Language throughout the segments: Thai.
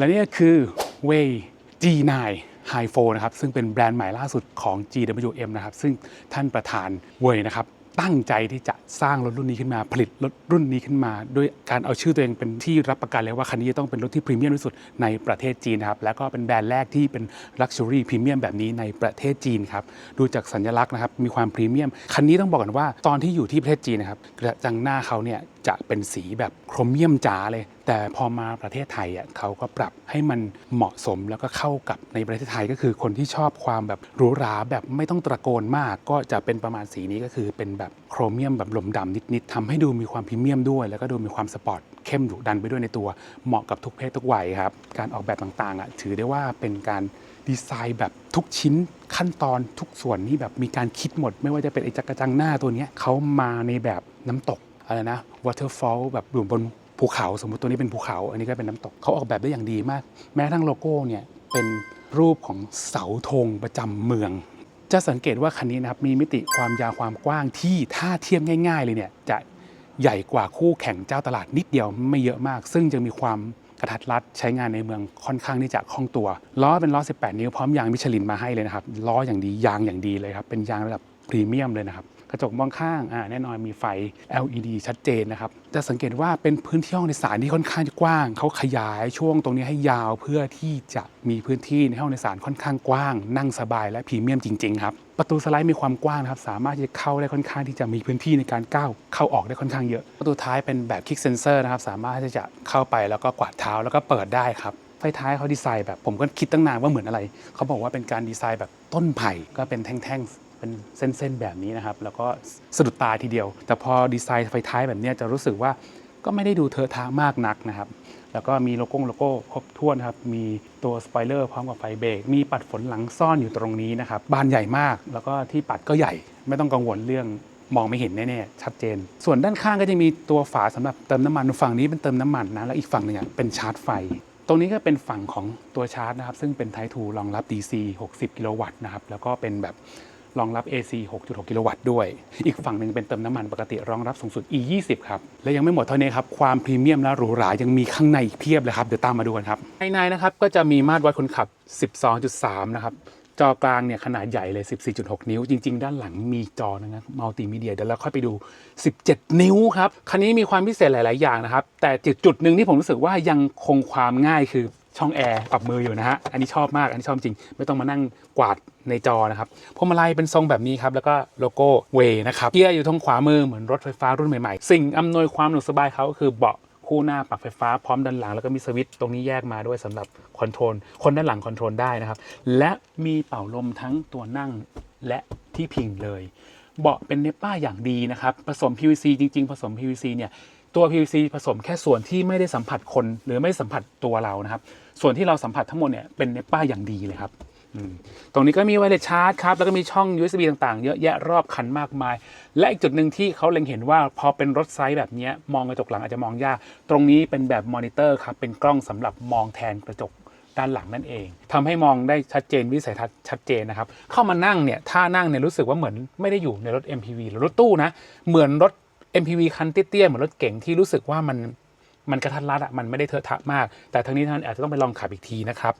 และนี่คือ Way G9 High 4นะครับ ซึ่งเป็นแบรนด์ใหม่ล่าสุดของ GWM นะครับ ซึ่งท่านประธานเวยนะครับ ตั้งใจที่จะสร้างรถรุ่นนี้ขึ้นมา ผลิตรถรุ่นนี้ขึ้นมา ด้วยการเอาชื่อตัวเองเป็นที่รับประกันเลยว่า คันนี้จะต้องเป็นรถที่พรีเมียมที่สุดในประเทศจีนนะครับ แล้วก็เป็นแบรนด์แรกที่เป็นลักชัวรี่พรีเมียมแบบนี้ในประเทศจีนครับ ดูจากสัญลักษณ์นะครับ มีความพรีเมียม คันนี้ต้องบอกกันว่าตอนที่อยู่ที่ประเทศจีนนะครับกระจังหน้าเขาเนี่ยจะเป็นสีแบบโครเมียมจ๋าเลย แต่พอมาประเทศไทยอะเขาก็ปรับให้มันเหมาะสมแล้วก็เข้ากับในประเทศไทยก็คือคนที่ชอบความแบบหรูหราแบบไม่ต้องตะโกนมาก ก็จะเป็นประมาณสีนี้ก็คือเป็นแบบโครเมียมแบบหลมดำนิดๆทำให้ดูมีความพรีเมียมด้วย แล้วก็ดูมีความสปอร์ตเข้มดุดันไปด้วยในตัวเหมาะกับทุกเพศทุกวัยครับ การออกแบบต่างๆอะถือได้ว่าเป็นการดีไซน์แบบทุกชิ้นขั้นตอนทุกส่วนนี่แบบมีการคิดหมด ไม่ว่าจะเป็นไอ้จักรจังหน้าตัวนี้เขามาในแบบน้ำตกอะไรนะ waterfall แบบอยู่บน ภูเขาสมมติตัวนี้เป็นภูเขา อันนี้ก็เป็นน้ำตกเขาออกแบบได้อย่างดีมาก แม้ทั้งโลโก้เนี่ยเป็นรูปของเสาธงประจำเมือง จะสังเกตว่าคันนี้นะครับมีมิติความยาวความกว้างที่ถ้าเทียบง่าย ๆ เลยเนี่ยจะใหญ่กว่าคู่แข่งเจ้าตลาดนิดเดียวไม่เยอะมาก ซึ่งจะมีความกระทัดรัดใช้งานในเมืองค่อนข้างที่จะคล่องตัวล้อเป็นล้อ 18 นิ้วพร้อมยางมิชลินมาให้เลยนะครับล้ออย่างดียางอย่างดีเลยครับเป็นยางระดับพรีเมียมเลยนะครับ กระจกมองข้างอ่าแน่นอนมีไฟ LED ชัดเจนนะครับ จะสังเกตว่าเป็นพื้นที่ห้องโดยสารที่ค่อนข้างจะกว้าง เขาขยายช่วงตรงนี้ให้ยาวเพื่อที่จะมีพื้นที่ในห้องโดยสารค่อนข้างกว้าง นั่งสบายและพรีเมียมจริงๆครับประตูสไลด์มีความกว้างนะครับสามารถที่จะเข้าได้ค่อนข้างที่จะมีพื้นที่ในการก้าวเข้าออกได้ค่อนข้างเยอะ ประตูท้ายเป็นแบบคลิกเซนเซอร์นะครับสามารถที่จะเข้าไปแล้วก็กวาดเท้าแล้วก็เปิดได้ครับไฟท้ายเขาดีไซน์แบบผมก็คิดตั้งนานว่าเหมือนอะไร เขาบอกว่าเป็นการดีไซน์แบบต้นไผ่ก็เป็นแท่งๆ เป็นเส้นๆแบบนี้นะครับ แล้วก็สะดุดตาทีเดียว แต่พอดีไซน์ไฟท้ายแบบนี้จะรู้สึกว่าก็ไม่ได้ดูเทอะทะมากนักนะครับ แล้วก็มีโลโก้โลโก้ครบถ้วนครับ มีตัวสปอยเลอร์พร้อมกับไฟเบรก มีปัดฝนหลังซ่อนอยู่ตรงนี้นะครับ บานใหญ่มาก แล้วก็ที่ปัดก็ใหญ่ ไม่ต้องกังวลเรื่องมองไม่เห็นแน่ๆชัดเจน ส่วนด้านข้างก็จะมีตัวฝาสำหรับเติมน้ำมัน ฝั่งนี้เป็นเติมน้ำมันนะ แล้วอีกฝั่งหนึ่งเป็นชาร์จไฟ ตรงนี้ก็เป็นฝั่งของตัวชาร์จนะครับ ซึ่งเป็น Type 2รองรับ DC 60 กิโลวัตต์นะครับ แล้วก็เป็นแบบ รองรับ AC 6.6 กิโลวัตต์ด้วย อีกฝั่งหนึ่งเป็นเติมน้ำมันปกติรองรับสูงสุด E 20 ครับ และยังไม่หมดเท่านี้ครับ ความพรีเมียมและหรูหรายังมีข้างในอีกเพียบเลยครับ เดี๋ยวตามมาดูกันครับ ภายในนะครับก็จะมีมาตรวัดคนขับ 12.3 นะครับจอกลางเนี่ยขนาดใหญ่เลย 14.6 นิ้ว จริง ๆ ด้านหลังมีจอนะครับมัลติมีเดียเดี๋ยวเราค่อยไปดู 17 นิ้วครับ คันนี้มีความพิเศษหลาย ๆ อย่างนะครับ แต่จุดจุดหนึ่งที่ผมรู้สึกว่ายังคงความง่ายคือ ช่องแอร์ปรับมืออยู่นะฮะ อันนี้ชอบมาก อันนี้ชอบจริง ไม่ต้องมานั่งกวาดในจอนะครับ พวงมาลัยเป็นทรงแบบนี้ครับ แล้วก็โลโก้เวนะครับเกียร์อยู่ทางขวามือเหมือนรถไฟฟ้ารุ่นใหม่ๆ สิ่งอำนวยความสะดวกสบายเขาก็คือเบาะคู่หน้าปรับไฟฟ้าพร้อมด้านหลังแล้วก็มีสวิตช์ตรงนี้แยกมาด้วยสำหรับคอนโทรล คนด้านหลังคอนโทรลได้นะครับ และมีเป่าลมทั้งตัวนั่งและที่พิงเลย เบาะเป็นเนปป้าอย่างดีนะครับ ผสม PVC จริง ๆ ผสม PVC เนี่ย ตัว PVC ผสมแค่ส่วนที่ไม่ได้สัมผัสคนหรือไม่สัมผัสตัวเรานะครับ ส่วนที่เราสัมผัสทั้งหมดเนี่ยเป็นเนปป้าอย่างดีเลยครับตรงนี้ก็มีไวเลสชาร์จครับ แล้วก็มีช่อง USB ต่างๆ เยอะแยะรอบคันมากมาย และอีกจุดหนึ่งที่เขาเล็งเห็นว่าพอเป็นรถไซส์แบบนี้มองกระจกหลังอาจจะมองยาก ตรงนี้เป็นแบบมอนิเตอร์ครับ เป็นกล้องสำหรับมองแทนกระจกด้านหลังนั่นเองทำให้มองได้ชัดเจนวิสัยทัศน์ชัดเจนนะครับ เข้ามานั่งเนี่ยท่านั่งเนี่ยรู้สึกว่าเหมือนไม่ได้อยู่ในรถ MPV หรือรถตู้นะ เหมือนรถ MPV คันเตี้ยๆเหมือนรถเก๋งที่รู้สึกว่ามันมันกระทัดรัดอะมันไม่ได้เทอะทะมาก แต่ทั้งนี้ทั้งนั้นอาจจะต้องไปลองขับอีกทีนะครับ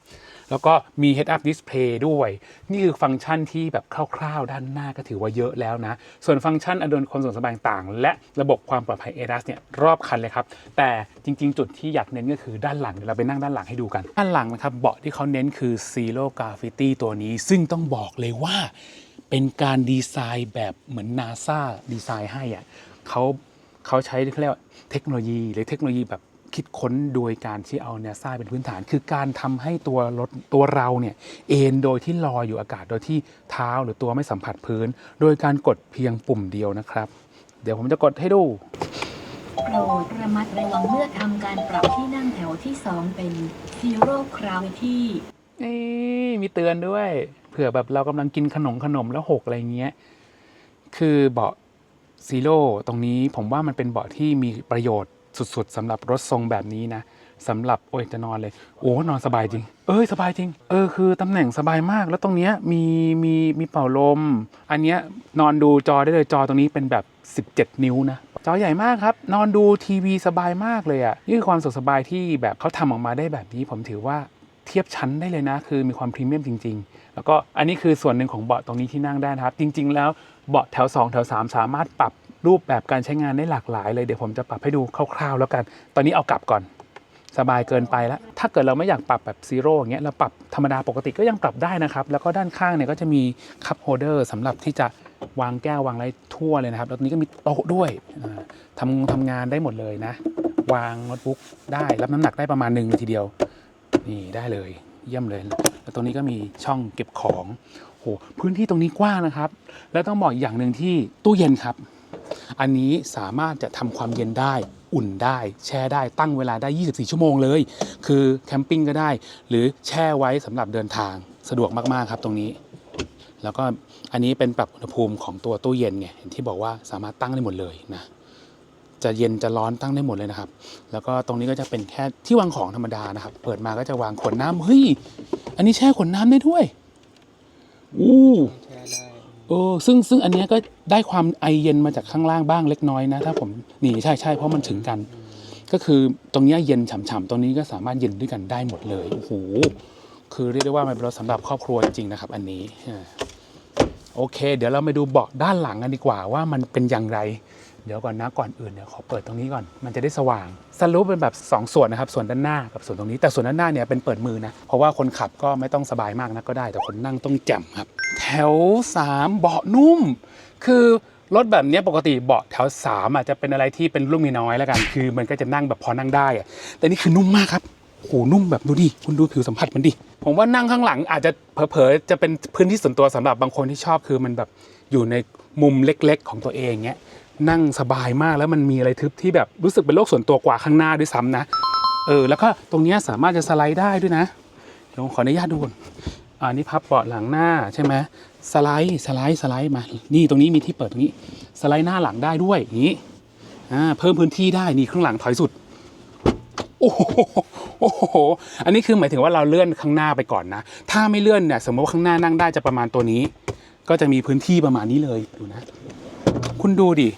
แล้วก็มี Head Up Display ด้วย นี่คือฟังก์ชันที่แบบคร่าวๆ ด้านหน้าก็ถือว่าเยอะแล้วนะ ส่วนฟังก์ชันอำนวยความสะดวกสบายต่างและระบบความปลอดภัย ADAS เนี่ยรอบคันเลยครับ แต่จริงๆ จุดที่อยากเน้นก็คือด้านหลังเดี๋ยวเราไปนั่งด้านหลังให้ดูกัน ด้านหลังนะครับเบาะที่เขาเน้นคือ Zero Gravity ตัวนี้ ซึ่งต้องบอกเลยว่าเป็นการดีไซน์แบบเหมือน NASA ดีไซน์ให้อะ เขาเขาใช้เขาเรียกว่าเทคโนโลยีหรือเทคโนโลยีแบบคิดค้นโดยการที่เอา NASA เป็นพื้นฐาน คือการทำให้ตัวรถตัวเราเนี่ยเอนโดยที่ลอยอยู่อากาศโดยที่เท้าหรือตัวไม่สัมผัสพื้น โดยการกดเพียงปุ่มเดียวนะครับ เดี๋ยวผมจะกดให้ดูโปรดระมัดระวังเมื่อทำการปรับที่นั่งแถวที่ 2 เป็น Zero Gravity นี่มีเตือนด้วย เผื่อแบบเรากำลังกินขนมขนมแล้วหกอะไรเงี้ย คือเบาะ ซีโร่ตรงนี้ผมว่ามันเป็นเบาะที่มีประโยชน์สุดๆสำหรับรถทรงแบบนี้นะสำหรับโอ้ยจะนอนเลย โอ้นอนสบายจริง เอ้ยสบายจริง เออคือตำแหน่งสบายมาก แล้วตรงเนี้ยมีมีมีเป่าลม อันเนี้ยนอนดูจอได้เลยจอตรงนี้เป็นแบบ 17 นิ้วนะ จอใหญ่มากครับ นอนดูทีวีสบายมากเลยอะ่ะนี่คือความสุขสบายที่แบบเขาทำออกมาได้แบบนี้ ผมถือว่าเทียบชั้นได้เลยนะ คือมีความพรีเมียมจริง ๆ แล้วก็อันนี้คือส่วนหนึ่งของเบาะตรงนี้ที่นั่งได้นะครับ จริง ๆ แล้ว เบาะแถว 2 แถว 3 สามารถปรับรูปแบบการใช้งานได้หลากหลายเลยเดี๋ยวผมจะปรับให้ดูคร่าว ๆ แล้วกัน ตอนนี้เอากลับก่อน สบายเกินไปแล้ว ถ้าเกิดเราไม่อยากปรับแบบซีโร่อย่างเงี้ยเราปรับธรรมดาปกติก็ยังปรับได้นะครับ แล้วก็ด้านข้างเนี่ยก็จะมีคัพโฮเดอร์สำหรับที่จะวางแก้ววางอะไรทั่วเลยนะครับ แล้วตรงนี้ก็มีโต๊ะด้วยทำทำงานได้หมดเลยนะ วางโน้ตบุ๊กได้รับน้ำหนักได้ประมาณหนึ่งเลยทีเดียว นี่ได้เลย เยี่ยมเลย แล้วตรงนี้ก็มีช่องเก็บของโหพื้นที่ตรงนี้กว้างนะครับ แล้วต้องบอกอีกอย่างหนึ่งที่ตู้เย็นครับ อันนี้สามารถจะทำความเย็นได้อุ่นได้แช่ได้ตั้งเวลาได้ 24 ชั่วโมงเลย คือแคมปิ้งก็ได้ หรือแช่ไว้สำหรับเดินทางสะดวกมากๆครับตรงนี้ แล้วก็อันนี้เป็นปรับอุณหภูมิของตัวตู้เย็นไงเห็นที่บอกว่าสามารถตั้งได้หมดเลยนะจะเย็นจะร้อนตั้งได้หมดเลยนะครับ แล้วก็ตรงนี้ก็จะเป็นแค่ที่วางของธรรมดานะครับ เปิดมาก็จะวางขวดน้ำเฮ้ย อันนี้แช่ขวดน้ำได้ด้วยอู้แช่ได้เออซึ่งซึ่งอันเนี้ยก็ได้ความไอเย็นมาจากข้างล่างบ้างเล็กน้อยนะ ถ้าผมนี่ใช่ใช่เพราะมันถึงกัน ก็คือตรงเนี้ยเย็นฉ่ำๆตรงนี้ก็สามารถเย็นด้วยกันได้หมดเลยโอ้โหคือเรียกได้ว่ามันเป็นรถสำหรับครอบครัวจริงๆนะครับ อันนี้อ่าโอเค เดี๋ยวเราไปดูเบาะด้านหลังกันดีกว่าว่ามันเป็นอย่างไร เดี๋ยวก่อนนะก่อนอื่นเดี๋ยวขอเปิดตรงนี้ก่อน มันจะได้สว่าง สรุปเป็นแบบ2ส่วนนะครับ ส่วนด้านหน้ากับส่วนตรงนี้ แต่ส่วนด้านหน้าเนี่ยเป็นเปิดมือนะ เพราะว่าคนขับก็ไม่ต้องสบายมากนะก็ได้ แต่คนนั่งต้องแจ่มครับ แถว 3 เบาะนุ่ม คือรถแบบนี้ปกติเบาะแถว3อาจจะเป็นอะไรที่เป็นลูกมีน้อยแล้วกัน คือมันก็จะนั่งแบบพอนั่งได้อะแต่นี่คือนุ่มมากครับโอ้โหนุ่มแบบดูดิคุณดูผิวสัมผัสมันดิผมว่านั่งข้างหลังอาจจะเผลอๆจะเป็นพื้นที่ส่วนตัวสำหรับบางคนที่ชอบคือมันแบบอยู่ในมุมเล็กๆ ของตัวเองเงี้ย นั่งสบายมากแล้วมันมีอะไรทึบที่แบบรู้สึกเป็นโลกส่วนตัวกว่าข้างหน้าด้วยซ้ำนะเออแล้วก็ตรงนี้สามารถจะสไลด์ได้ด้วยนะเดี๋ยวผมขออนุญาตดูก่อนอ่านี่พับเบาะหลังหน้าใช่ไหมสไลด์สไลด์สไลด์มานี่ตรงนี้มีที่เปิดตรงนี้สไลด์หน้าหลังได้ด้วยอย่างนี้อ่าเพิ่มพื้นที่ได้นี่ข้างหลังถอยสุดโอ้โหโอ้โห อันนี้คือหมายถึงว่าเราเลื่อนข้างหน้าไปก่อนนะ ถ้าไม่เลื่อนเนี่ยสมมติว่าข้างหน้านั่งได้จะประมาณตัวนี้ ก็จะมีพื้นที่ประมาณนี้เลยดูนะ คุณดูดิ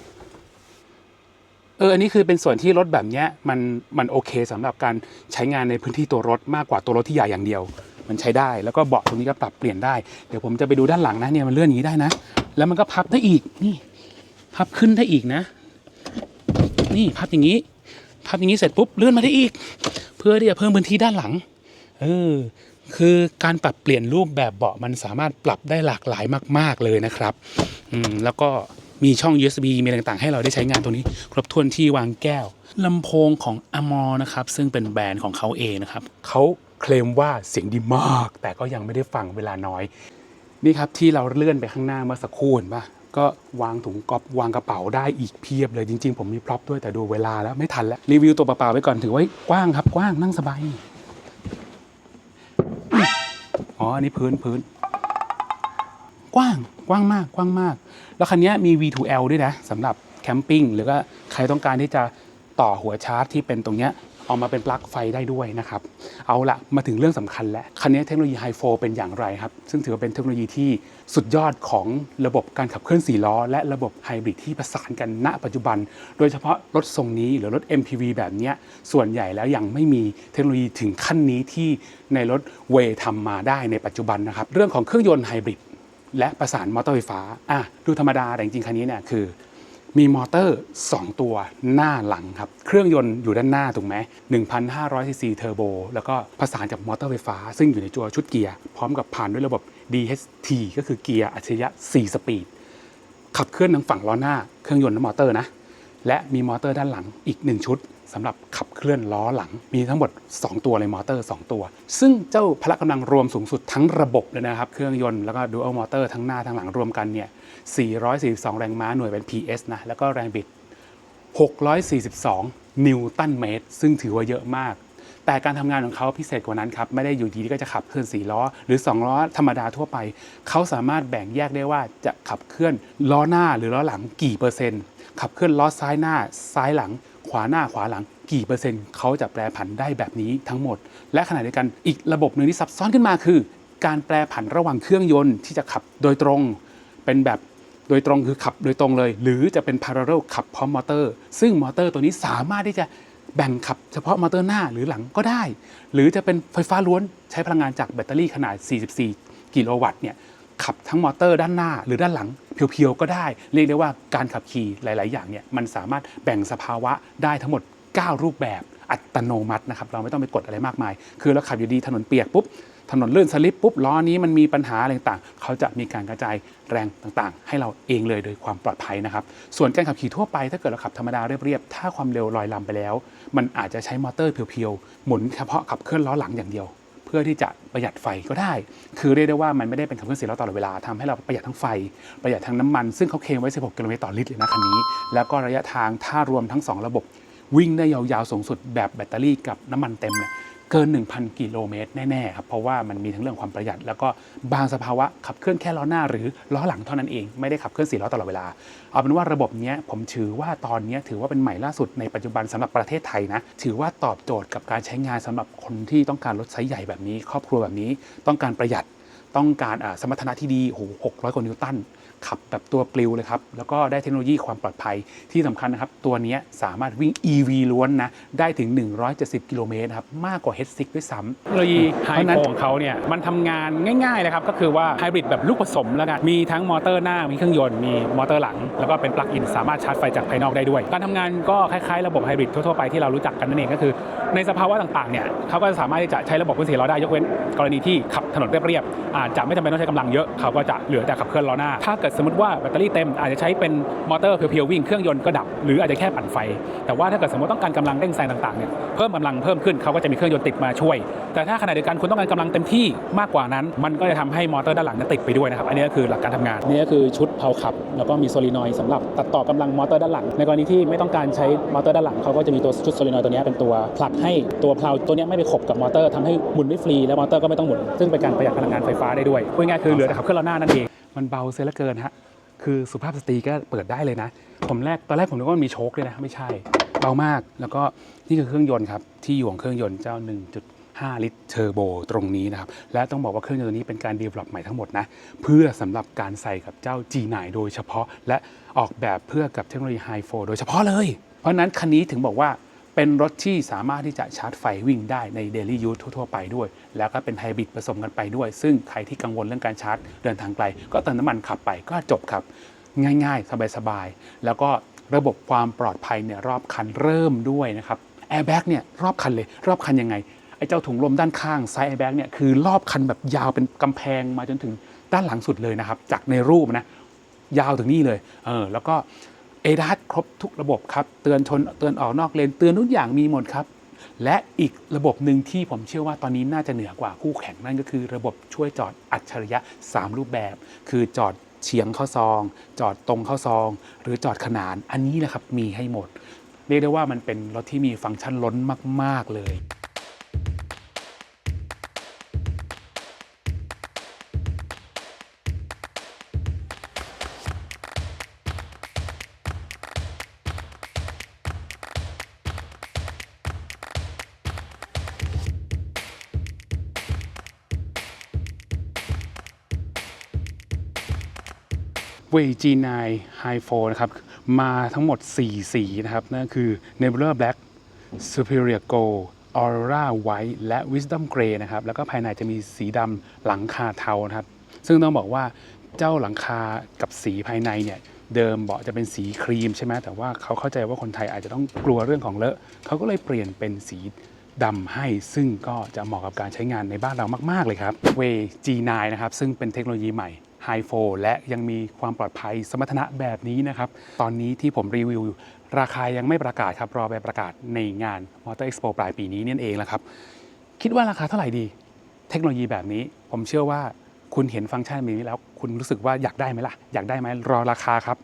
อออันนี้คือเป็นส่วนที่รถแบบเนี้ยมันมันโอเคสำหรับการใช้งานในพื้นที่ตัวรถมากกว่าตัวรถที่ใหญ่อย่างเดียว มันใช้ได้แล้วก็เบาะตรงนี้ก็ปรับเปลี่ยนได้เดี๋ยวผมจะไปดูด้านหลังนะเนี่ยมันเลื่อนอย่างนี้ได้นะ แล้วมันก็พับได้อีกนี่ พับขึ้นได้อีกนะ นี่พับอย่างนี้ พับอย่างนี้เสร็จปุ๊บเลื่อนมาได้อีก เพื่อที่จะเพิ่มพื้นที่ด้านหลังเออคือการปรับเปลี่ยนรูปแบบเบาะมันสามารถปรับได้หลากหลายมาก ๆเลยนะครับ อืมแล้วก็ มีช่อง USB มีอะไรต่างๆ ให้เราได้ใช้งานตรงนี้ ครบถ้วนที่วางแก้วลำโพงของ a m o r นะครับ ซึ่งเป็นแบรนด์ของเขาเองนะครับเขาเคลมว่าเสียงดีมาก แต่ก็ยังไม่ได้ฟังเวลาน้อย นี่ครับที่เราเลื่อนไปข้างหน้าเมื่อสักครู่เห็นปะก็วางถุงก๊อปวางกระเป๋าได้อีกเพียบเลยจริง ๆ ผมมีพร็อพด้วยแต่ดูเวลาแล้วไม่ทันแล้ว รีวิวตัวเปล่าๆไว้ก่อนถือว่ากว้างครับกว้างนั่งสบายอุ๊ยอ๋ออันนี้พื้นพื้น กว้างกว้างมากกว้างมาก แล้วคันนี้มี V2L ด้วยนะสำหรับแคมปิ้งหรือว่าใครต้องการที่จะต่อหัวชาร์จที่เป็นตรงเนี้ยเอามาเป็นปลั๊กไฟได้ด้วยนะครับ เอาละมาถึงเรื่องสำคัญแล้วคันนี้เทคโนโลยีไฮโฟเป็นอย่างไรครับ ซึ่งถือว่าเป็นเทคโนโลยีที่สุดยอดของระบบการขับเคลื่อน 4 ล้อ และระบบไฮบริดที่ประสานกันณปัจจุบัน โดยเฉพาะรถทรงนี้หรือรถ MPV แบบนี้ส่วนใหญ่แล้วยังไม่มีเทคโนโลยีถึงขั้นนี้ที่ในรถเวทำมาได้ในปัจจุบันนะครับ เรื่องของเครื่องยนต์ไฮบริด และประสานมอเตอร์ไฟฟ้าอะดูธรรมดาแต่จริงๆคันนี้เนี่ยคือ มีมอเตอร์ 2 ตัวหน้าหลังครับ เครื่องยนต์อยู่ด้านหน้าถูกไหม1,500ซีซีเทอร์โบแล้วก็ประสานกับมอเตอร์ไฟฟ้า ซึ่งอยู่ในตัวชุดเกียร์พร้อมกับผ่านด้วยระบบ DHT ก็คือเกียร์อัจฉริยะ 4 สปีด ขับเคลื่อนทางฝั่งล้อหน้า เครื่องยนต์และมอเตอร์นะ และมีมอเตอร์ด้านหลังอีก 1 ชุด สำหรับขับเคลื่อนล้อหลัง มีทั้งหมด 2 ตัวเลยมอเตอร์ 2 ตัว ซึ่งเจ้าพละกำลังรวมสูงสุดทั้งระบบเลยนะครับ เครื่องยนต์แล้วก็ดูอัลมอเตอร์ทั้งหน้าทั้งหลังรวมกันเนี่ย 442 แรงม้าหน่วยเป็น PS นะ แล้วก็แรงบิด 642 นิวตันเมตร ซึ่งถือว่าเยอะมากแต่การทำงานของเขาพิเศษกว่านั้นครับ ไม่ได้อยู่ดีๆก็จะขับเคลื่อน4ล้อ หรือ 2 ล้อธรรมดาทั่วไป เขาสามารถแบ่งแยกได้ว่าจะขับเคลื่อนล้อหน้าหรือล้อหลังกี่เปอร์เซ็นต์ ขับเคลื่อนล้อซ้ายหน้าซ้ายหลัง ขวาหน้าขวาหลังกี่เปอร์เซ็นต์เขาจะแปรผันได้แบบนี้ทั้งหมด และขณะเดียวกันอีกระบบหนึ่งที่ซับซ้อนขึ้นมาคือ การแปรผันระหว่างเครื่องยนต์ที่จะขับโดยตรง เป็นแบบโดยตรงคือขับโดยตรงเลย หรือจะเป็น parallel ขับพร้อมมอเตอร์ ซึ่งมอเตอร์ตัวนี้สามารถที่จะแบ่งขับเฉพาะมอเตอร์หน้าหรือหลังก็ได้ หรือจะเป็นไฟฟ้าล้วนใช้พลังงานจากแบตเตอรี่ขนาด 44 กิโลวัตต์เนี่ย ขับทั้งมอเตอร์ด้านหน้าหรือด้านหลังเพียวๆก็ได้ เรียกได้ว่าการขับขี่หลาย ๆ อย่างเนี่ยมันสามารถแบ่งสภาวะได้ทั้งหมด 9 รูปแบบอัตโนมัตินะครับเราไม่ต้องไปกดอะไรมากมาย คือเราขับอยู่ดีถนนเปียกปุ๊บถนนลื่นสลิปปุ๊บล้อนี้มันมีปัญหาอะไรต่างๆ เขาจะมีการกระจายแรงต่างๆ ให้เราเองเลยโดยความปลอดภัยนะครับ ส่วนการขับขี่ทั่วไปถ้าเกิดเราขับธรรมดาเรียบๆ ถ้าความเร็วลอยลำไปแล้ว มันอาจจะใช้มอเตอร์เพียวๆ หมุนเฉพาะขับเคลื่อนล้อหลังอย่างเดียว พื่อที่จะประหยัดไฟก็ได้ คือเรียกได้ว่ามันไม่ได้เป็นขับเคลื่อนสี่ล้อตลอดเวลาทำให้เราประหยัดทั้งไฟ ประหยัดทั้งน้ำมัน ซึ่งเขาเคลมไว้ 16 กิโลเมตรต่อลิตรเลยนะคันนี้ แล้วก็ระยะทางถ้ารวมทั้ง 2 ระบบ วิ่งได้ยาวๆสูงสุดแบบแบตเตอรี่กับน้ำมันเต็มเนี่ย เกิน 1,000 กิโลเมตรแน่ๆครับเพราะว่ามันมีทั้งเรื่องความประหยัด แล้วก็บางสภาวะขับเคลื่อนแค่ล้อหน้าหรือล้อหลังเท่านั้นเองไม่ได้ขับเคลื่อนสี่ล้อตลอดเวลา เอาเป็นว่าระบบเนี้ยผมถือว่าตอนเนี้ยถือว่าเป็นใหม่ล่าสุดในปัจจุบันสำหรับประเทศไทยนะถือว่าตอบโจทย์กับการใช้งานสำหรับคนที่ต้องการรถไซส์ใหญ่แบบนี้ ครอบครัวแบบนี้ต้องการประหยัดต้องการสมรรถนะที่ดีโอ้โห600กว่านิวตัน ขับแบบตัวปลิวเลยครับ แล้วก็ได้เทคโนโลยีความปลอดภัยที่สำคัญนะครับ ตัวเนี้ยสามารถวิ่ง EV ล้วนนะ ได้ถึง 170 กิโลเมตรนะครับ มากกว่า H6 ด้วยซ้ำเทคโนโลยีไฮโฟของเขาเนี่ยมันทำงานง่ายๆเลยครับ ก็คือว่าไฮบริดแบบลูกผสมแล้วกันมีทั้งมอเตอร์หน้า มีเครื่องยนต์มีมอเตอร์หลัง แล้วก็เป็นปลั๊กอินสามารถชาร์จไฟจากภายนอกได้ด้วย การทำงานก็คล้ายๆระบบไฮบริดทั่วๆไปที่เรารู้จักกันนั่นเองก็คือ ในสภาวะต่างๆเนี่ยเขาก็จะสามารถที่จะใช้ระบบเครื่องเสียงล้อได้ยกเว้น กรณีที่ขับถนนเรียบๆอาจจะไม่จำเป็นต้องใช้กำลังเยอะเขาก็จะเหลือแต่ขับเคลื่อนล้อหน้าถ้าเกิดสมมติว่าแบตเตอรี่เต็มอาจจะใช้เป็นมอเตอร์เพียวๆวิ่งเครื่องยนต์ก็ดับ หรืออาจจะแค่ปั่นไฟ แต่ว่าถ้าเกิดสมมติต้องการกำลังเร่งแซงต่างๆเนี่ยเพิ่มกำลังเพิ่มขึ้นเขาก็จะมีเครื่องยนต์ติดมาช่วย แต่ถ้าขณะเดียวกันคุณต้องการกำลังเต็มที่มากกว่านั้น มันก็จะทำให้มอเตอร์ด้านหลังติดไปด้วยนะครับอันนี้ก็คือหลักการทำงานนี่ก็คือชุดเพาขับ แล้วก็มีโซลินอยสำหรับตัดต่อกำลังมอเตอร์ด้านหลัง ในกรณีที่ไม่ต้องการใช้มอเตอร์ด้านหลังเขาก็จะมีตัวชุดโซลินอยตัวนี้เป็นตัวผลักให้ตัวเพลาตัวนี้ไม่ไปขบกับมอเตอร์ทำให้หมุนได้ฟรีแล้วมอเตอร์ก็ไม่ต้องหมุนซึ่งเป็นการประหยัดพลังงานไฟฟ้าได้ด้วยพูดง่ายๆคือเหลือแต่ขับเคลื่อนล้อหน้านั่นเองมันเบาเสียเหลือเกินฮะคือสุภาพสตรีก็เปิดได้เลยนะ ผมแรกตอนแรกผมนึกว่ามันมีโชคเลยนะ ไม่ใช่เบามาก แล้วก็นี่คือเครื่องยนต์ครับที่อยู่ของเครื่องยนต์เจ้า 1.5 ลิตรเทอร์โบตรงนี้นะครับ และต้องบอกว่าเครื่องยนต์ตัวนี้เป็นการดีเวล็อปใหม่ทั้งหมดนะ เพื่อสำหรับการใส่กับเจ้า G9 โดยเฉพาะ และออกแบบเพื่อกับเทคโนโลยีไฮโฟโดยเฉพาะเลย เพราะนั้นคันนี้ถึงบอกว่า เป็นรถที่สามารถที่จะชาร์จไฟวิ่งได้ในเดลี่ยูททั่ว ๆ ไปด้วย แล้วก็เป็นไฮบริดผสมกันไปด้วย ซึ่งใครที่กังวลเรื่องการชาร์จเดินทางไกล ก็เติมน้ำมันขับไปก็จบครับ ง่าย ๆ สบายๆ แล้วก็ระบบความปลอดภัยเนี่ยรอบคันเริ่มด้วยนะครับแอร์แบ็กเนี่ยรอบคันเลยรอบคันยังไงไอ้เจ้าถุงลมด้านข้างไซด์แอร์แบ็กเนี่ยคือรอบคันแบบยาวเป็นกำแพงมาจนถึงด้านหลังสุดเลยนะครับจากในรูปนะยาวถึงนี่เลยเออแล้วก็ เอดาสครบทุกระบบครับ เตือนชนเตือนออกนอกเลน เตือนทุกอย่างมีหมดครับ และอีกระบบหนึ่งที่ผมเชื่อว่าตอนนี้น่าจะเหนือกว่าคู่แข่งนั่นก็คือระบบช่วยจอดอัจฉริยะ 3 รูปแบบ คือจอดเฉียงเข้าซอง จอดตรงเข้าซอง หรือจอดขนานอันนี้แหละครับมีให้หมด เรียกได้ว่ามันเป็นรถที่มีฟังก์ชันล้นมาก ๆเลย เว G9 High 4นะครับ มาทั้งหมด 4 สีนะครับ นั่นคือ Nebula Black Superior Gold Aurora White และ Wisdom Grey นะครับ แล้วก็ภายในจะมีสีดำหลังคาเทานะครับ ซึ่งต้องบอกว่าเจ้าหลังคากับสีภายในเนี่ยเดิมเบาะจะเป็นสีครีมใช่ไหมแต่ว่าเขาเข้าใจว่าคนไทยอาจจะต้องกลัวเรื่องของเลอะเขาก็เลยเปลี่ยนเป็นสีดำให้ ซึ่งก็จะเหมาะกับการใช้งานในบ้านเรามาก ๆ เลยครับ Way G9 นะครับ ซึ่งเป็นเทคโนโลยีใหม่ ไฮโฟและยังมีความปลอดภัยสมรรถนะแบบนี้นะครับ ตอนนี้ที่ผมรีวิว ราคายังไม่ประกาศครับ รอไปประกาศในงาน Motor Expo ปลายปีนี้นั่นเองแหละครับ คิดว่าราคาเท่าไหร่ดี เทคโนโลยีแบบนี้ ผมเชื่อว่าคุณเห็นฟังก์ชันแบบนี้แล้ว คุณรู้สึกว่าอยากได้ไหมล่ะ อยากได้ไหมรอราคาครับ